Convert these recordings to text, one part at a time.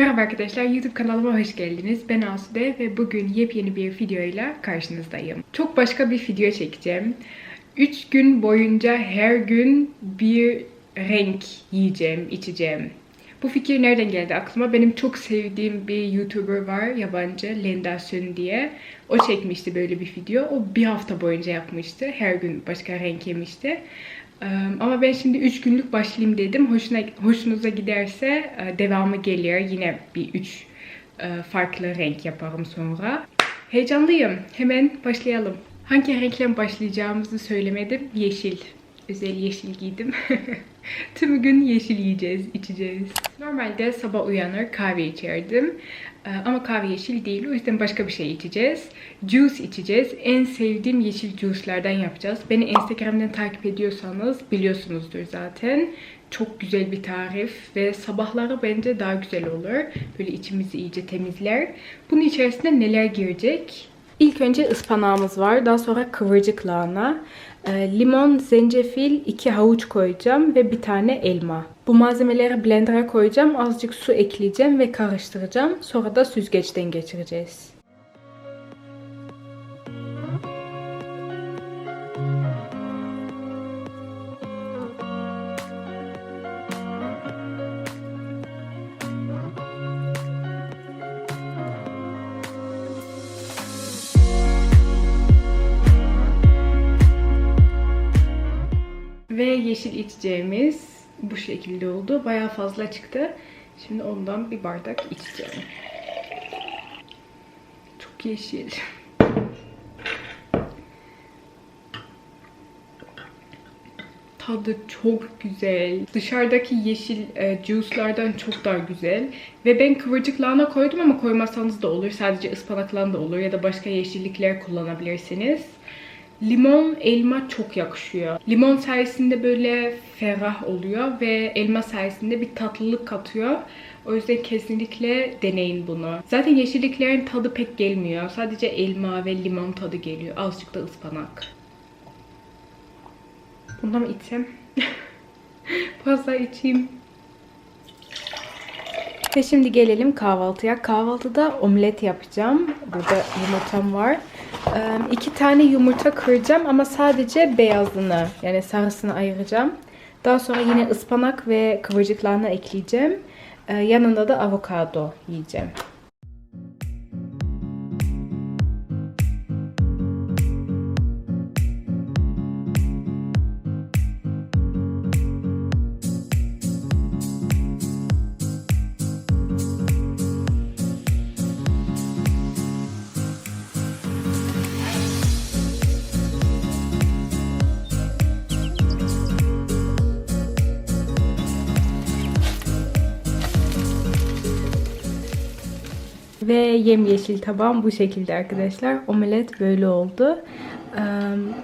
Merhaba arkadaşlar, YouTube kanalıma hoş geldiniz. Ben Asude ve bugün yepyeni bir videoyla karşınızdayım. Çok başka bir video çekeceğim. 3 gün boyunca her gün bir renk yiyeceğim, içeceğim. Bu fikir nereden geldi aklıma? Benim çok sevdiğim bir YouTuber var, yabancı, Linda Sun diye. O çekmişti böyle bir video. O bir hafta boyunca yapmıştı. Her gün başka renk yemişti. Ama ben şimdi 3 günlük başlayayım dedim. Hoşuna, hoşunuza giderse devamı geliyor. Yine bir 3 farklı renk yaparım sonra. Heyecanlıyım. Hemen başlayalım. Hangi renkle başlayacağımızı söylemedim. Yeşil. Özel yeşil giydim. Tüm gün yeşil yiyeceğiz, içeceğiz. Normalde sabah uyanır kahve içerdim. Ee, Ama kahve yeşil değil. O yüzden başka bir şey içeceğiz. Juice içeceğiz. En sevdiğim yeşil juice'lardan yapacağız. Beni Instagram'dan takip ediyorsanız biliyorsunuzdur zaten. Çok güzel bir tarif ve sabahları bence daha güzel olur. Böyle içimizi iyice temizler. Bunun içerisinde neler girecek? İlk önce ıspanağımız var. Daha sonra kıvırcık lahana. E, limon, zencefil, iki havuç koyacağım ve bir tane elma. Bu malzemeleri blender'a koyacağım. Azıcık su ekleyeceğim ve karıştıracağım. Sonra da süzgeçten geçireceğiz. Şekilde oldu. Bayağı fazla çıktı. Şimdi ondan bir bardak içeceğim. Çok yeşil. Tadı çok güzel. Dışarıdaki yeşil e, juice'lardan çok daha güzel. Ve ben kıvırcık lahana koydum ama koymasanız da olur. Sadece ıspanak da olur ya da başka yeşillikler kullanabilirsiniz. Limon, elma çok yakışıyor. Limon sayesinde böyle ferah oluyor ve elma sayesinde bir tatlılık katıyor. O yüzden kesinlikle deneyin bunu. Zaten yeşilliklerin tadı pek gelmiyor. Sadece elma ve limon tadı geliyor. Azıcık da ıspanak. Bundan mı içsem? Fazla içeyim. Ve şimdi gelelim kahvaltıya. Kahvaltıda omlet yapacağım. Burada yumurtam var. Ee, iki tane yumurta kıracağım ama sadece beyazını yani sarısını ayıracağım. Daha sonra yine ıspanak ve kıvırcık lahana ekleyeceğim. Ee, yanında da avokado yiyeceğim. Ve yemyeşil tabağım bu şekilde arkadaşlar. Omelet böyle oldu.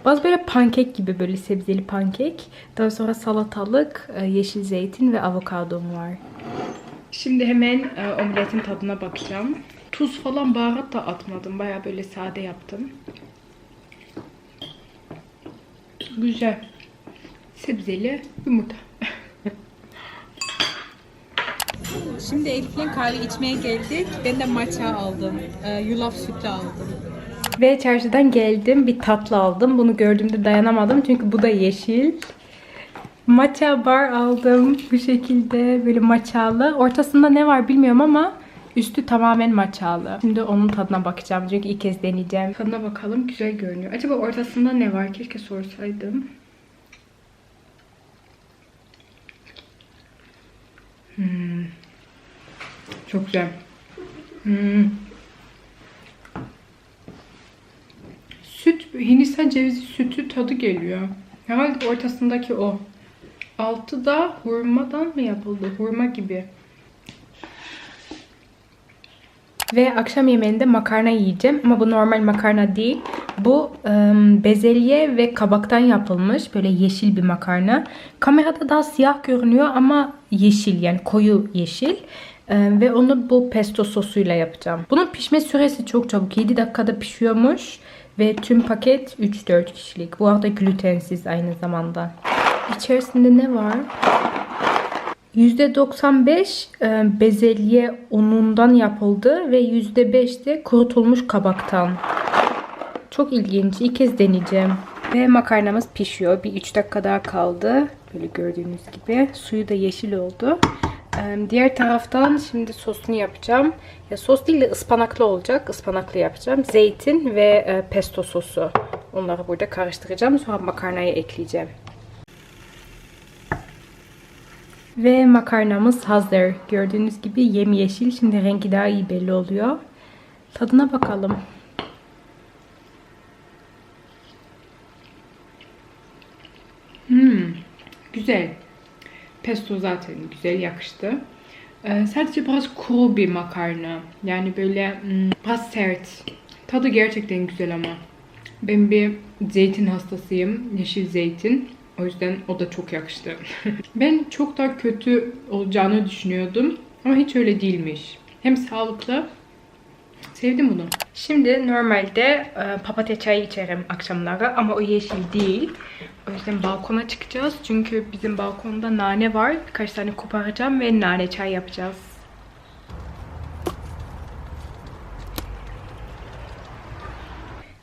Bazı böyle pankek gibi böyle sebzeli pankek. Daha sonra salatalık, e, yeşil zeytin ve avokadom var. Şimdi hemen e, omletin tadına bakacağım. Tuz falan baharat da atmadım. Baya böyle sade yaptım. Güzel. Sebzeli yumurta. Şimdi Elif'le kahve içmeye geldik. Ben de matcha aldım. Ee, yulaf sütü aldım. Ve çarşıdan geldim. Bir tatlı aldım. Bunu gördüğümde dayanamadım. Çünkü bu da yeşil. Matcha bar aldım. Bu şekilde böyle matchalı. Ortasında ne var bilmiyorum ama üstü tamamen matchalı. Şimdi onun tadına bakacağım. Çünkü ilk kez deneyeceğim. Tadına bakalım. Güzel görünüyor. Acaba ortasında ne var? Keşke sorsaydım. Hmm. Çok güzel. Hmm. Süt, Hindistan cevizi sütü tadı geliyor. Herhalde ortasındaki o. Altı da hurmadan mı yapıldı? Hurma gibi. Ve akşam yemeğinde makarna yiyeceğim. Ama bu normal makarna değil. Bu ım, bezelye ve kabaktan yapılmış. Böyle yeşil bir makarna. Kamerada daha siyah görünüyor ama yeşil yani koyu yeşil. Ee, ve onu bu pesto sosuyla yapacağım. Bunun pişme süresi çok çabuk. 7 dakikada pişiyormuş. Ve tüm paket 3-4 kişilik. Bu arada glutensiz aynı zamanda. İçerisinde ne var? %95 e, bezelye unundan yapıldı ve %5 de kurutulmuş kabaktan. Çok ilginç. İlk kez deneyeceğim. Ve makarnamız pişiyor. Bir 3 dakika daha kaldı. Böyle gördüğünüz gibi. Suyu da yeşil oldu. Diğer taraftan şimdi sosunu yapacağım. Ya sos değil de ıspanaklı olacak. Ispanaklı yapacağım. Zeytin ve e, pesto sosu. Onları burada karıştıracağım. Sonra makarnayı ekleyeceğim. Ve makarnamız hazır. Gördüğünüz gibi yemyeşil. Şimdi rengi daha iyi belli oluyor. Tadına bakalım. Güzel. Pesto zaten güzel yakıştı. Ee, sadece biraz kuru bir makarna. Yani böyle hmm, biraz sert. Tadı gerçekten güzel ama. Ben bir zeytin hastasıyım. Yeşil zeytin. O yüzden o da çok yakıştı. ben çok daha kötü olacağını düşünüyordum. Ama hiç öyle değilmiş. Hem sağlıklı. Sevdim bunu. Şimdi normalde e, papatya çayı içerim akşamları ama o yeşil değil. O yüzden balkona çıkacağız. Çünkü bizim balkonda nane var. Birkaç tane koparacağım ve nane çay yapacağız.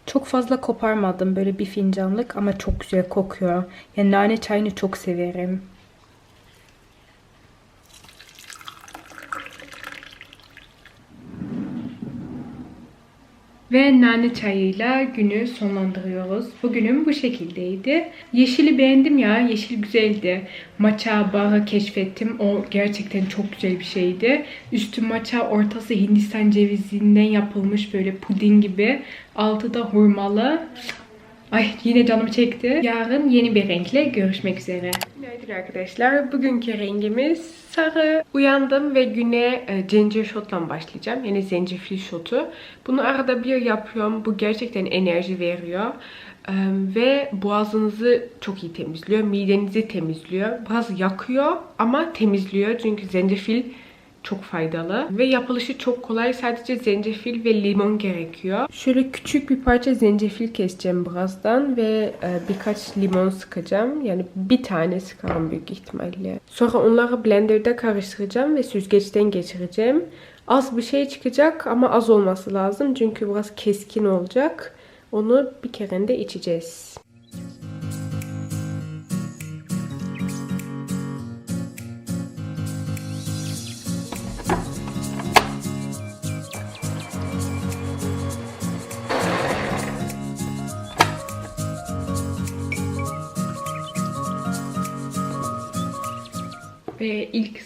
Çok fazla koparmadım böyle bir fincanlık ama çok güzel kokuyor. Yani nane çayını çok severim. Ve nane çayıyla günü sonlandırıyoruz. Bugünüm bu şekildeydi. Yeşili beğendim ya. Yeşil güzeldi. Matcha bağı keşfettim. O gerçekten çok güzel bir şeydi. Üstü matcha, ortası Hindistan cevizinden yapılmış böyle puding gibi. Altı da hurmalı. Ay yine canımı çekti. Yarın yeni bir renkle görüşmek üzere. Günaydın arkadaşlar. Bugünkü rengimiz sarı. Uyandım ve güne e, shot'la başlayacağım. Yani zencefil shotu. Bunu arada bir yapıyorum. Bu gerçekten enerji veriyor. E, ve boğazınızı çok iyi temizliyor. Midenizi temizliyor. Biraz yakıyor ama temizliyor. Çünkü zencefil çok faydalı ve yapılışı çok kolay. Sadece zencefil ve limon gerekiyor. Şöyle küçük bir parça zencefil keseceğim birazdan ve e, birkaç limon sıkacağım. Yani bir tane sıkarım büyük ihtimalle. Sonra onları blenderda karıştıracağım ve süzgeçten geçireceğim. Az bir şey çıkacak ama az olması lazım. Çünkü biraz keskin olacak. Onu bir kerende içeceğiz.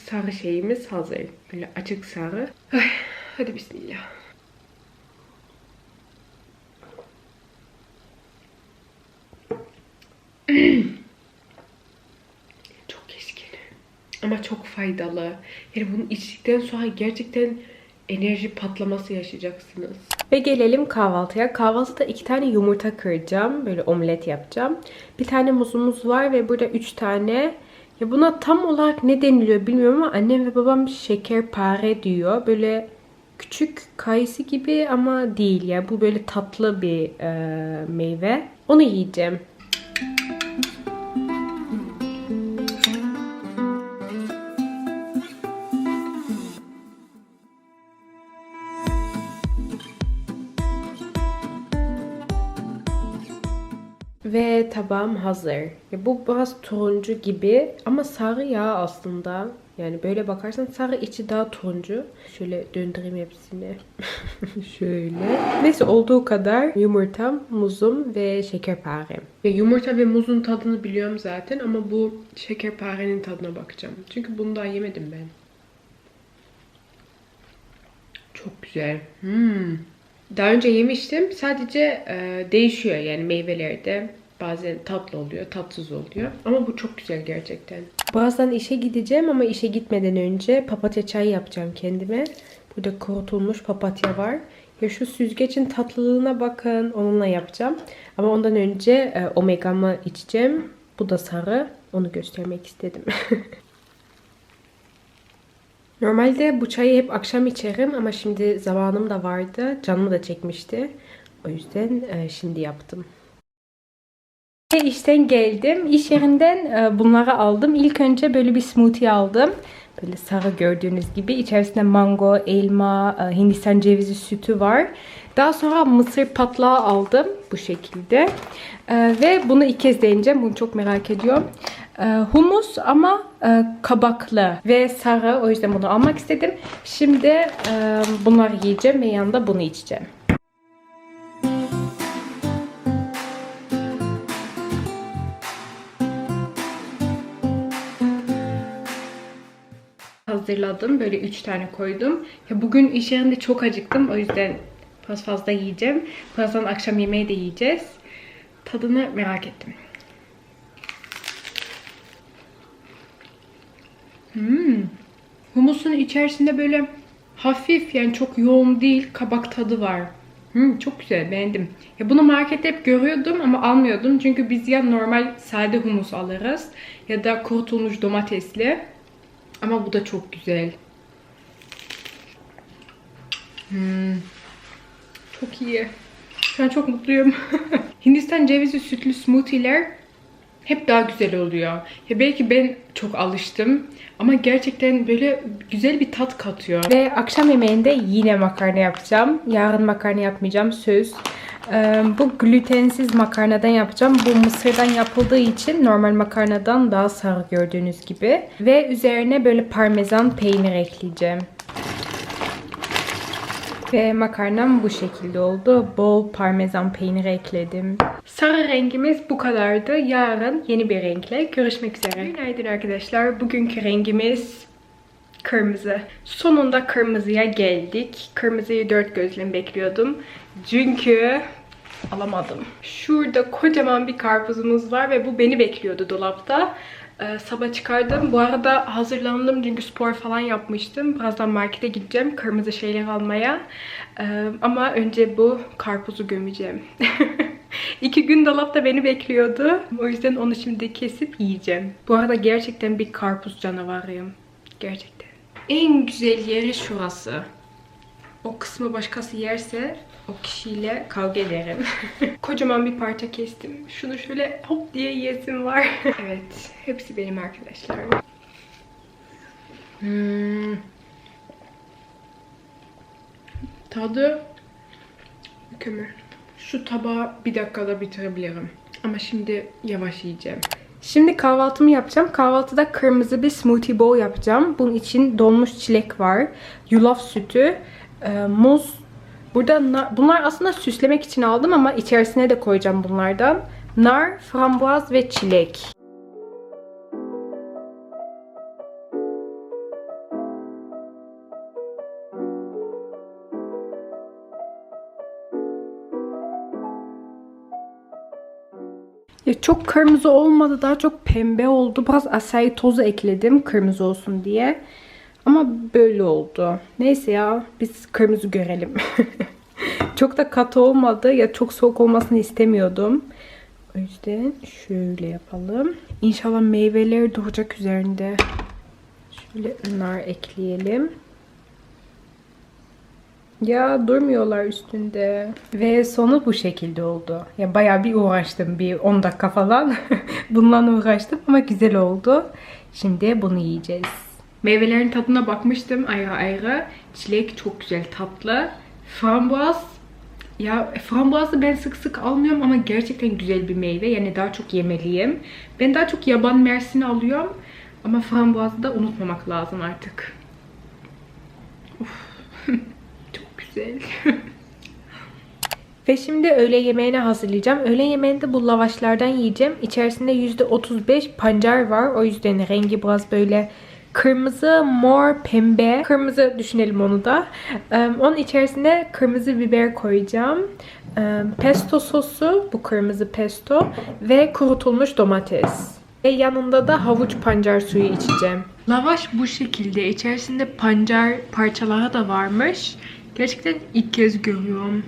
Sarı şeyimiz hazır. Böyle açık sarı. Ay, hadi bismillah. çok keskin. Ama çok faydalı. Yani bunu içtikten sonra gerçekten enerji patlaması yaşayacaksınız. Ve gelelim kahvaltıya. Kahvaltıda iki tane yumurta kıracağım. Böyle omlet yapacağım. Bir tane muzumuz var ve burada üç tane ya buna tam olarak ne deniliyor bilmiyorum ama annem ve babam şekerpare diyor. Böyle küçük kayısı gibi ama değil ya. Bu böyle tatlı bir e, meyve. Onu yiyeceğim. Tabağım hazır. Ya bu biraz turuncu gibi ama sarı ya aslında. Yani böyle bakarsan sarı içi daha turuncu. Şöyle döndüreyim hepsini. Şöyle. Neyse olduğu kadar yumurtam, muzum ve şekerparem. Ya yumurta ve muzun tadını biliyorum zaten ama bu şekerparenin tadına bakacağım. Çünkü bunu daha yemedim ben. Çok güzel. Hmm. Daha önce yemiştim. Sadece e, değişiyor yani meyvelerde. Bazen tatlı oluyor, tatsız oluyor. Ama bu çok güzel gerçekten. Bazen işe gideceğim ama işe gitmeden önce papatya çayı yapacağım kendime. Burada kurutulmuş papatya var. Ya şu süzgecin tatlılığına bakın. Onunla yapacağım. Ama ondan önce e, omegamı içeceğim. Bu da sarı. Onu göstermek istedim. Normalde bu çayı hep akşam içerim ama şimdi zamanım da vardı. Canımı da çekmişti. O yüzden e, şimdi yaptım. İşten geldim. İş yerinden e, bunları aldım. İlk önce böyle bir smoothie aldım. Böyle sarı gördüğünüz gibi. İçerisinde mango, elma, e, Hindistan cevizi sütü var. Daha sonra mısır patlağı aldım bu şekilde. E, Ve bunu ilk kez deneyeceğim. Bunu çok merak ediyorum. Humus ama kabaklı ve sarı. O yüzden bunu almak istedim. Şimdi bunları yiyeceğim ve yanında bunu içeceğim. Hazırladım. Böyle 3 tane koydum. Ya bugün iş yerinde çok acıktım. O yüzden biraz fazla yiyeceğim. Birazdan akşam yemeği de yiyeceğiz. Tadını merak ettim. Hmm. Humusun içerisinde böyle hafif yani çok yoğun değil kabak tadı var. Hmm, çok güzel beğendim. Ya bunu markette hep görüyordum ama almıyordum. Çünkü biz ya normal sade humus alırız ya da kurutulmuş domatesli. Ama bu da çok güzel. Hmm. Çok iyi. Şu an çok mutluyum. Hindistan cevizi sütlü smoothie'ler hep daha güzel oluyor. Ya belki ben çok alıştım ama gerçekten böyle güzel bir tat katıyor. Ve akşam yemeğinde yine makarna yapacağım. Yarın makarna yapmayacağım söz. Ee, bu glutensiz makarnadan yapacağım. Bu mısırdan yapıldığı için normal makarnadan daha sarı gördüğünüz gibi. Ve üzerine böyle parmesan peynir ekleyeceğim. Ve makarnam bu şekilde oldu. Bol parmesan peyniri ekledim. Sarı rengimiz bu kadardı. Yarın yeni bir renkle görüşmek üzere. Günaydın arkadaşlar. Bugünkü rengimiz kırmızı. Sonunda kırmızıya geldik. Kırmızıyı dört gözle bekliyordum. Çünkü alamadım. Şurada kocaman bir karpuzumuz var ve bu beni bekliyordu dolapta. Ee, sabah çıkardım. Bu arada hazırlandım çünkü spor falan yapmıştım. Birazdan markete gideceğim kırmızı şeyler almaya. Ee, ama önce bu karpuzu gömeceğim. İki gün dolapta beni bekliyordu. O yüzden onu şimdi kesip yiyeceğim. Bu arada gerçekten bir karpuz canavarıyım. Gerçekten. En güzel yeri şurası. O kısmı başkası yerse o kişiyle kavga ederim. Kocaman bir parça kestim. Şunu şöyle hop diye yesim var. evet. Hepsi benim arkadaşlar. Hmm. Tadı mükemmel. Şu tabağı bir dakikada bitirebilirim. Ama şimdi yavaş yiyeceğim. Şimdi kahvaltımı yapacağım. Kahvaltıda kırmızı bir smoothie bowl yapacağım. Bunun için donmuş çilek var. Yulaf sütü, e, muz. Burada nar- bunlar aslında süslemek için aldım ama içerisine de koyacağım bunlardan. Nar, frambuaz ve çilek. Ya çok kırmızı olmadı. Daha çok pembe oldu. Biraz asay tozu ekledim kırmızı olsun diye. Ama böyle oldu. Neyse ya biz kırmızı görelim. çok da katı olmadı. Ya çok soğuk olmasını istemiyordum. O yüzden şöyle yapalım. İnşallah meyveler duracak üzerinde. Şöyle nar ekleyelim. Ya durmuyorlar üstünde. Ve sonu bu şekilde oldu. Ya bayağı bir uğraştım. Bir 10 dakika falan. Bundan uğraştım ama güzel oldu. Şimdi bunu yiyeceğiz. Meyvelerin tadına bakmıştım ayrı ayrı. Çilek çok güzel tatlı. Frambuaz ya frambuazı ben sık sık almıyorum ama gerçekten güzel bir meyve. Yani daha çok yemeliyim. Ben daha çok yaban mersini alıyorum. Ama frambuazı da unutmamak lazım artık. Of. çok güzel. Ve şimdi öğle yemeğini hazırlayacağım. Öğle yemeğinde bu lavaşlardan yiyeceğim. İçerisinde %35 pancar var. O yüzden rengi biraz böyle kırmızı, mor, pembe. Kırmızı düşünelim onu da. Ee, onun içerisine kırmızı biber koyacağım. Pesto sosu, bu kırmızı pesto ve kurutulmuş domates. Ve yanında da havuç pancar suyu içeceğim. Lavaş bu şekilde. İçerisinde pancar parçaları da varmış. Gerçekten ilk kez görüyorum.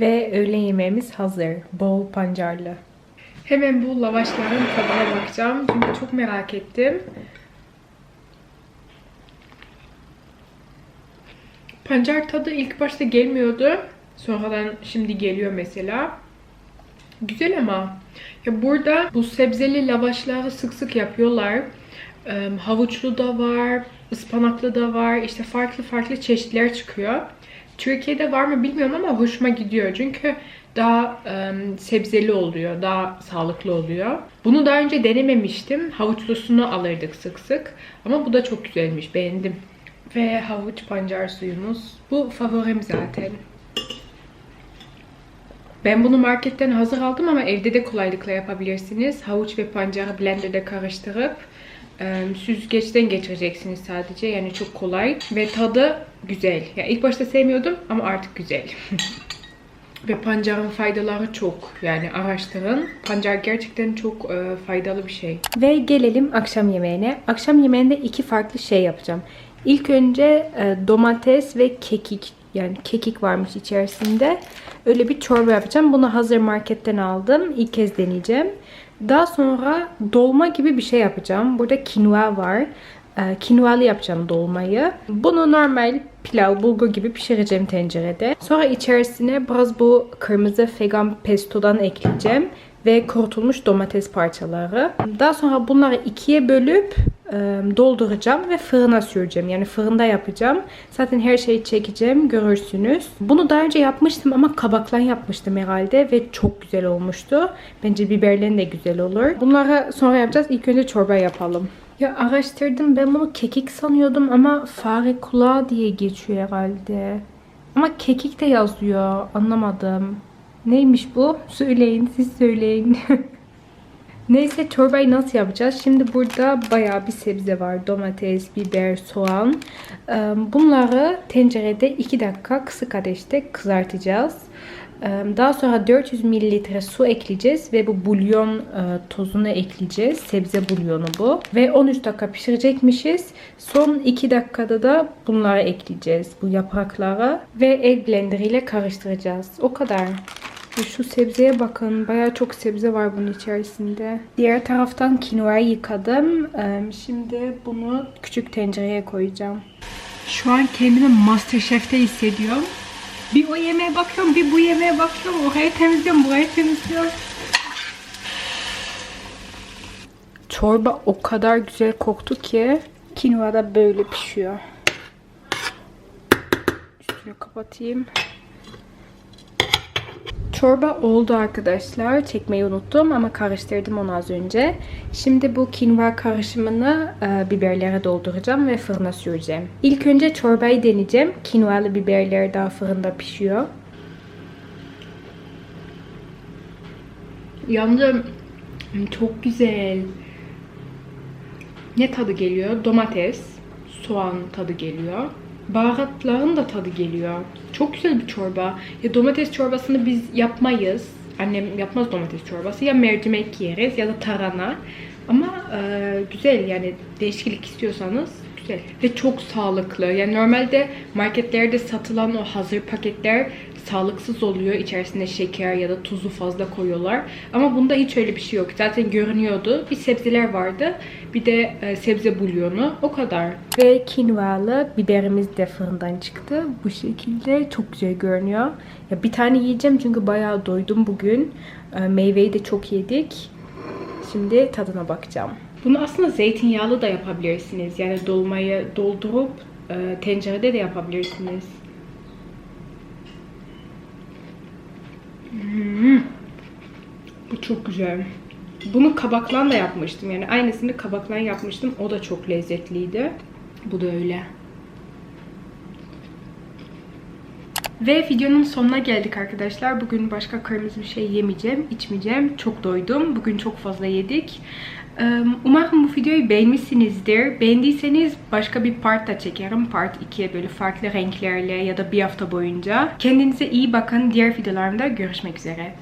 Ve öğle yemeğimiz hazır. Bol pancarlı. Hemen bu lavaşların tadına bakacağım. Çünkü çok merak ettim. Pancar tadı ilk başta gelmiyordu. Sonradan şimdi geliyor mesela. Güzel ama. Ya burada bu sebzeli lavaşları sık sık yapıyorlar. Havuçlu da var, ıspanaklı da var. İşte farklı farklı çeşitler çıkıyor. Türkiye'de var mı bilmiyorum ama hoşuma gidiyor. Çünkü daha e, sebzeli oluyor, daha sağlıklı oluyor. Bunu daha önce denememiştim. Havuçlusunu alırdık sık sık. Ama bu da çok güzelmiş, beğendim. Ve havuç pancar suyumuz. Bu favorim zaten. Ben bunu marketten hazır aldım ama evde de kolaylıkla yapabilirsiniz. Havuç ve pancarı blenderda karıştırıp e, süzgeçten geçireceksiniz sadece. Yani çok kolay ve tadı güzel. Ya ilk başta sevmiyordum ama artık güzel. ve pancarın faydaları çok. Yani araştırın. Pancar gerçekten çok e, faydalı bir şey. Ve gelelim akşam yemeğine. Akşam yemeğinde iki farklı şey yapacağım. İlk önce e, domates ve kekik yani kekik varmış içerisinde. Öyle bir çorba yapacağım. Bunu hazır marketten aldım. İlk kez deneyeceğim. Daha sonra dolma gibi bir şey yapacağım. Burada kinua var. E, Kinualı yapacağım dolmayı. Bunu normal pilav, bulgur gibi pişireceğim tencerede. Sonra içerisine biraz bu kırmızı vegan pestodan ekleyeceğim ve kurutulmuş domates parçaları. Daha sonra bunları ikiye bölüp e, dolduracağım ve fırına süreceğim. Yani fırında yapacağım. Zaten her şeyi çekeceğim görürsünüz. Bunu daha önce yapmıştım ama kabaklan yapmıştım herhalde ve çok güzel olmuştu. Bence biberlerin de güzel olur. Bunları sonra yapacağız. İlk önce çorba yapalım. Ya araştırdım ben bunu kekik sanıyordum ama fare kulağı diye geçiyor herhalde. Ama kekik de yazıyor. Anlamadım. Neymiş bu? Söyleyin, siz söyleyin. Neyse çorbayı nasıl yapacağız? Şimdi burada bayağı bir sebze var. Domates, biber, soğan. Bunları tencerede 2 dakika kısık ateşte kızartacağız. Daha sonra 400 mililitre su ekleyeceğiz ve bu bulyon tozunu ekleyeceğiz. Sebze bulyonu bu. Ve 13 dakika pişirecekmişiz. Son 2 dakikada da bunları ekleyeceğiz. Bu yaprakları. Ve el blender ile karıştıracağız. O kadar. Şu sebzeye bakın. Baya çok sebze var bunun içerisinde. Diğer taraftan kinoayı yıkadım. Şimdi bunu küçük tencereye koyacağım. Şu an kendimi Masterchef'te hissediyorum. Bir o yemeğe bakıyorum, bir bu yemeğe bakıyorum. Orayı temizliyorum, burayı temizliyorum. Çorba o kadar güzel koktu ki kinoa da böyle pişiyor. Üstünü kapatayım. Çorba oldu arkadaşlar. Çekmeyi unuttum ama karıştırdım onu az önce. Şimdi bu kinva karışımını e, biberlere dolduracağım ve fırına süreceğim. İlk önce çorbayı deneyeceğim. Kinvalı biberler daha fırında pişiyor. Yandım. Çok güzel. Ne tadı geliyor? Domates, soğan tadı geliyor. Baharatların da tadı geliyor. Çok güzel bir çorba. Ya domates çorbasını biz yapmayız. Annem yapmaz domates çorbası. Ya mercimek yeriz ya da tarhana. Ama e, güzel yani değişiklik istiyorsanız güzel. Ve çok sağlıklı. Yani normalde marketlerde satılan o hazır paketler sağlıksız oluyor. İçerisinde şeker ya da tuzu fazla koyuyorlar. Ama bunda hiç öyle bir şey yok. Zaten görünüyordu. Bir sebzeler vardı. Bir de e, sebze bulyonu. O kadar. Ve kinvalı biberimiz de fırından çıktı. Bu şekilde çok güzel görünüyor. Ya bir tane yiyeceğim çünkü bayağı doydum bugün. E, Meyveyi de çok yedik. Şimdi tadına bakacağım. Bunu aslında zeytinyağlı da yapabilirsiniz. Yani dolmayı doldurup e, tencerede de yapabilirsiniz. Hmm. Bu çok güzel. Bunu kabaklan da yapmıştım. Yani aynısını kabaklan yapmıştım. O da çok lezzetliydi. Bu da öyle. Ve videonun sonuna geldik arkadaşlar. Bugün başka kırmızı bir şey yemeyeceğim, içmeyeceğim. Çok doydum. Bugün çok fazla yedik. Umarım bu videoyu beğenmişsinizdir. Beğendiyseniz başka bir part da çekerim. Part 2'ye böyle farklı renklerle ya da bir hafta boyunca. Kendinize iyi bakın. Diğer videolarımda görüşmek üzere.